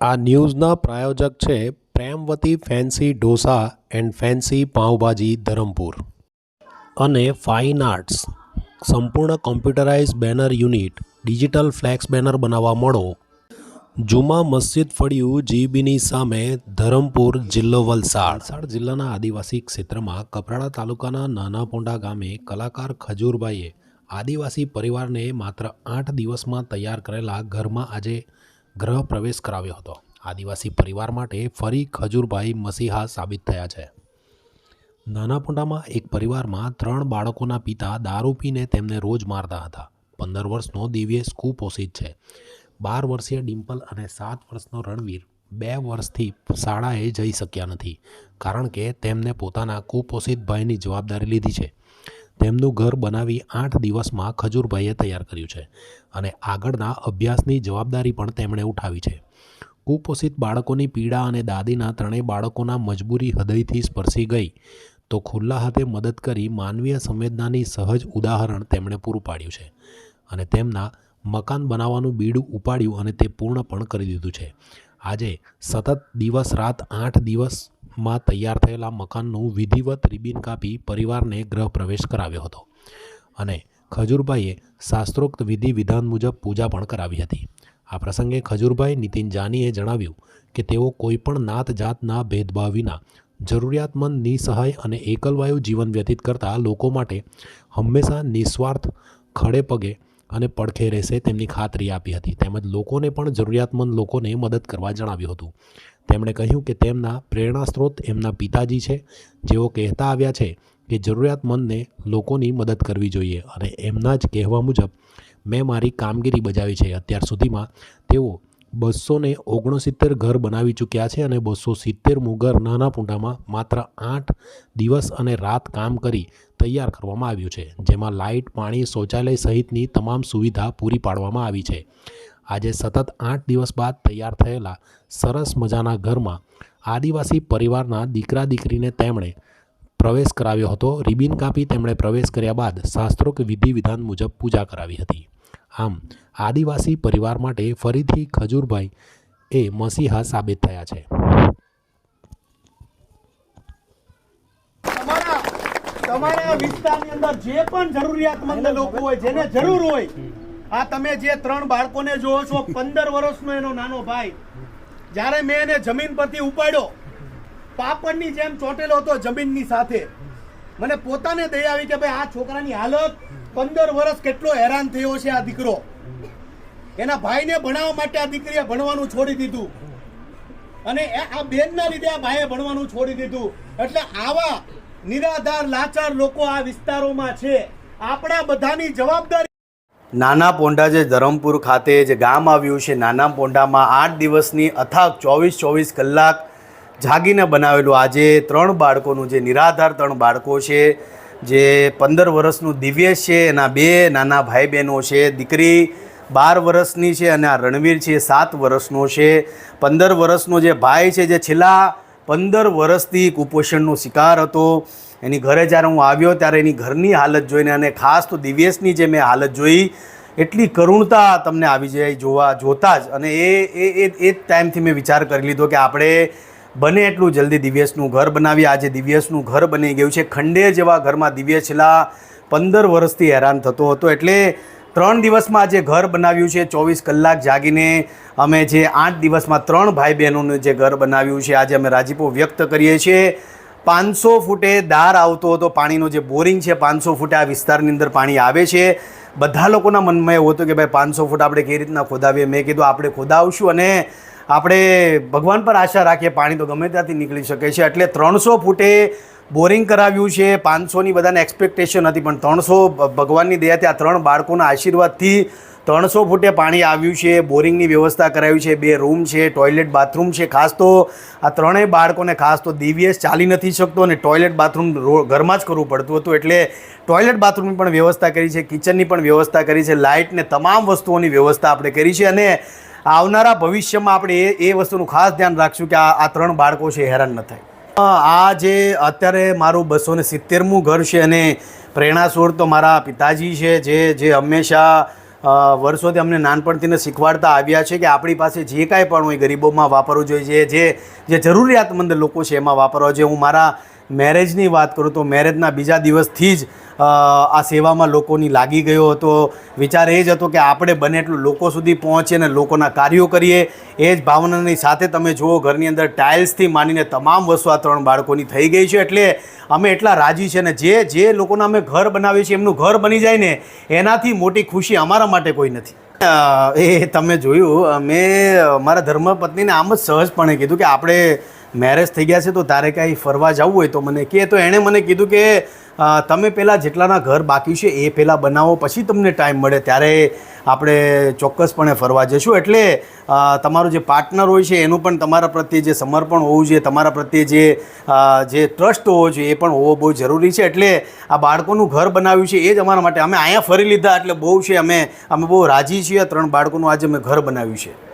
આ ન્યૂઝના પ્રાયોજક છે Premvati fancy dosa and fancy pav bhaji Dharampur. અને ફાઇન આર્ટ્સ. સંપૂર્ણ computerise banner unit, digital flex banner બનાવવા મળો. જુમા મસ્જિદ ફળિયું જીબીની સામે ધરમપુર જિલ્લો વલસાડ. વલસાડ જિલ્લાના આદિવાસી ક્ષેત્રમાં કપરાડા તાલુકાના નાના પોંડા ગામે કલાકાર ખજૂરભાઈએ આદિવાસી પરિવારને માત્ર આઠ દિવસમાં તૈયાર કરેલા ઘરમાં આજે ગ્રહ પ્રવેશ કરાવ્યો હતો. આદિવાસી પરિવાર માટે ફરી ખજૂરભાઈ મસીહા સાબિત થયા છે. નાનાપુંડામાં એક પરિવારમાં ત્રણ બાળકોના પિતા દારૂ પીને તેમને રોજ મારતા હતા. પંદર વર્ષનો દિવ્યેશ કુપોષિત છે. બાર વર્ષીય ડિમ્પલ અને સાત વર્ષનો રણવીર બે વર્ષથી શાળાએ જઈ શક્યા નથી, કારણ કે તેમને પોતાના કુપોષિત ભાઈની જવાબદારી લીધી છે. તેમનું ઘર બનાવી આઠ દિવસમાં ખજૂરભાઈએ તૈયાર કર્યું છે અને આગળના અભ્યાસની જવાબદારી પણ તેમણે ઉઠાવી છે. કુપોષિત બાળકોની પીડા અને દાદીના ત્રણેય બાળકોના મજબૂરી હૃદયથી સ્પર્શી ગઈ તો ખુલ્લા હાથે મદદ કરી માનવીય સંવેદનાની સહજ ઉદાહરણ તેમણે પૂરું પાડ્યું છે અને તેમના મકાન બનાવવાનું બીડું ઉપાડ્યું અને તે પૂર્ણ પણ કરી દીધું છે. આજે સતત દિવસ રાત આઠ દિવસમાં તૈયાર થયેલા મકાનનું વિધિવત રિબિન કાપી પરિવારને ગૃહ પ્રવેશ કરાવ્યો હતો અને ખજૂરભાઈએ શાસ્ત્રોક્ત વિધિ વિધાન મુજબ પૂજા પણ કરાવી હતી. આ પ્રસંગે ખજૂરભાઈ નીતિન જાનીએ જણાવ્યું કે તેઓ કોઈપણ નાત જાતના ભેદભાવ વિના જરૂરિયાતમંદ, નિસહાય અને એકલવાયુ જીવન વ્યતીત કરતા લોકો માટે હંમેશા નિસ્વાર્થ, ખડે પગે અને પડખે રહેશે તેમની ખાતરી આપી હતી. તેમજ લોકોને પણ જરૂરિયાતમંદ લોકોને મદદ કરવા જણાવ્યું હતું. તેમણે કહ્યું કે તેમના પ્રેરણા સ્ત્રોત એમના પિતાજી છે. જેઓ કહેતા આવ્યા છે કે જરૂરિયાતમંદને લોકોની મદદ કરવી જોઈએ અને એમના જ કહેવા મુજબ મેં મારી કામગીરી બજાવી છે. અત્યાર સુધીમાં તેઓ બસો ને ઓગણસિત્તેર ઘર બનાવી ચૂક્યા છે અને બસો સિત્તેરમું ઘર નાના પૂંડામાં માત્ર આઠ દિવસ અને રાત કામ કરી તૈયાર કરવામાં આવ્યું છે, જેમાં લાઇટ, પાણી, શૌચાલય સહિતની તમામ સુવિધા પૂરી પાડવામાં આવી છે. આજે સતત આઠ દિવસ બાદ તૈયાર થયેલા સરસ મજાના ઘરમાં આદિવાસી પરિવારના દીકરા દીકરીને તેમણે પ્રવેશ કરાવ્યો હતો. રિબિન કાપી તેમણે પ્રવેશ કર્યા બાદ શાસ્ત્રોક વિધિ વિધાન મુજબ પૂજા કરાવી હતી. આમ, આદિવાસી પરિવાર માટે ફરીથી ખજૂરભાઈ એ મસીહા સાબિત થયા છે. તમારા વિસ્તારની અંદર જે પણ જરૂરિયાતમંદ લોકો હોય, જેને જરૂર હોય આ તમે જે ત્રણ બાળકોને જોવો છો, પંદર વર્ષનો એનો નાનો ભાઈ, જ્યારે મેં એને જમીન પરથી ઉપાડ્યો, પાપડની જેમ ચોટેલો હતો જમીનની સાથે. મને પોતાને દયા આવી કે ભાઈ આ છોકરાની હાલત પંદર વર્ષ કેટલો હેરાન થયો છે આ દીકરો. એના ભાઈને ભણાવવા માટે આ દીકરીએ ભણવાનું છોડી દીધું. અને આ બેનના લીધે આ ભાઈએ ભણવાનું છોડી દીધું. એટલે આવા નિરાધાર, લાચાર લોકો આ વિસ્તારોમાં છે. આપણા બધાની જવાબદારી નાના પોંડા જે ધરમપુર ખાતે જે ગામ આવ્યું છે, નાના પોંડામાં આઠ દિવસની અથાગ ચોવીસ ચોવીસ કલાક જાગીને બનાવેલું આજે ત્રણ બાળકોનું જે નિરાધાર ત્રણ બાળકો છે, જે પંદર વર્ષનું દિવ્યેશ છે, એના બે નાના ભાઈ બહેનો છે, દીકરી બાર વર્ષની છે અને આ રણવીર છે, સાત વર્ષનો છે. પંદર વર્ષનો જે ભાઈ છે, જે છેલ્લા પંદર વર્ષથી કુપોષણનો શિકાર હતો. એની ઘરે જ્યારે હું આવ્યો ત્યારે એની ઘરની હાલત જોઈને અને ખાસ તો દિવ્યેશની જે મેં હાલત જોઈ, એટલી કરુણતા તમને આવી જાય જોવા, જોતા જ. અને એ એ એ એ જ ટાઈમથી મેં વિચાર કરી લીધો કે આપણે બને એટલું જલ્દી દિવ્યેશનું ઘર બનાવીએ. આજે દિવ્યેશનું ઘર બની ગયું છે. ખંડે જેવા ઘરમાં દિવ્ય છેલ્લા પંદર વર્ષથી હેરાન થતો હતો. એટલે ત્રણ દિવસમાં જે ઘર બનાવ્યું છે, ચોવીસ કલાક જાગીને અમે જે આઠ દિવસમાં ત્રણ ભાઈ બહેનોનું જે ઘર બનાવ્યું છે, આજે અમે રાજીપો વ્યક્ત કરીએ છીએ. પાંચસો ફૂટે દાર આવતો હતો, પાણીનો જે બોરિંગ છે, પાંચસો ફૂટે આ વિસ્તારની અંદર પાણી આવે છે. બધા લોકોના મનમાં એવું હતું કે, ભાઈ, પાંચસો ફૂટ આપણે કઈ રીતના ખોદાવીએ? મેં કીધું, આપણે ખોદાવશું અને આપણે ભગવાન પર આશા રાખીએ, પાણી તો ગમે ત્યાંથી નીકળી શકે છે. એટલે ત્રણસો ફૂટે બોરિંગ કરાવ્યું છે, પાંચસોની બધાને એક્સપેક્ટેશન હતી, પણ ત્રણસો ભગવાનની દયાથી આ ત્રણ બાળકોના આશીર્વાદથી ત્રણસો ફૂટે પાણી આવ્યું છે, બોરિંગની વ્યવસ્થા કરાવી છે, બે રૂમ છે, ટોયલેટ, બાથરૂમ છે. ખાસ તો આ ત્રણેય બાળકોને ખાસ તો દિવ્યેશ ચાલી નથી શકતો અને ટોયલેટ, બાથરૂમ ઘરમાં જ કરવું પડતું હતું. એટલે ટોયલેટ, બાથરૂમની પણ વ્યવસ્થા કરી છે, કિચનની પણ વ્યવસ્થા કરી છે લાઇટ ને તમામ વસ્તુઓની વ્યવસ્થા આપણે કરી છે અને આવનારા ભવિષ્યમાં આપણે એ એ વસ્તુનું ખાસ ધ્યાન રાખશું કે આ ત્રણ બાળકો છે હેરાન ન થાય. આ જે અત્યારે મારું બસો ને સિત્તેરમું ઘર છે અને પ્રેરણા સ્ત્રોત તો મારા પિતાજી છે, જે જે હંમેશા વર્ષોથી અમને નાનપણથીને શીખવાડતા આવ્યા છે કે આપણી પાસે જે કાંઈ પણ હોય ગરીબોમાં વાપરવું જોઈએ. જે જે જરૂરિયાતમંદ લોકો છે એમાં વાપરવા જોઈએ. હું મારા મેરેજની વાત કરું તો મેરેજના બીજા દિવસથી જ આ સેવામાં લોકોની લાગી ગયો હતો. વિચાર એ જ હતો કે આપણે બને એટલું લોકો સુધી પહોંચીએ અને લોકોના કાર્યો કરીએ. એ જ ભાવનાની સાથે તમે જુઓ, ઘરની અંદર ટાઇલ્સથી માંડીને તમામ વસ્તુ આ ત્રણ બાળકોની થઈ ગઈ છે. એટલે અમે એટલા રાજી છે ને જે જે લોકોના અમે ઘર બનાવીએ છીએ, એમનું ઘર બની જાય ને, એનાથી મોટી ખુશી અમારા માટે કોઈ નથી. એ તમે જોયું મેં મારા ધર્મપત્નીને આમ જ સહજપણે કીધું કે આપણે મેરેજ થઈ ગયા છે, તો તારે કાંઈ ફરવા જવું હોય તો મને કહે તો એણે મને કીધું કે તમે પહેલાં જેટલાના ઘર બાકી છે એ પહેલાં બનાવો, પછી તમને ટાઈમ મળે. ત્યારે આપણે ચોક્કસપણે ફરવા જઈશું. એટલે તમારો જે પાર્ટનર હોય છે, એનું પણ તમારા પ્રત્યે જે સમર્પણ હોવું જોઈએ, તમારા પ્રત્યે જે જે ટ્રસ્ટ હોવો જોઈએ, એ પણ હોવો બહુ જરૂરી છે. એટલે આ બાળકોનું ઘર બનાવ્યું છે એ જ અમારા માટે. અમે અહીંયા ફરી લીધા, એટલે બહુ છે, અમે અમે બહુ રાજી છીએ ત્રણ બાળકોનું. આજે અમે ઘર બનાવ્યું છે.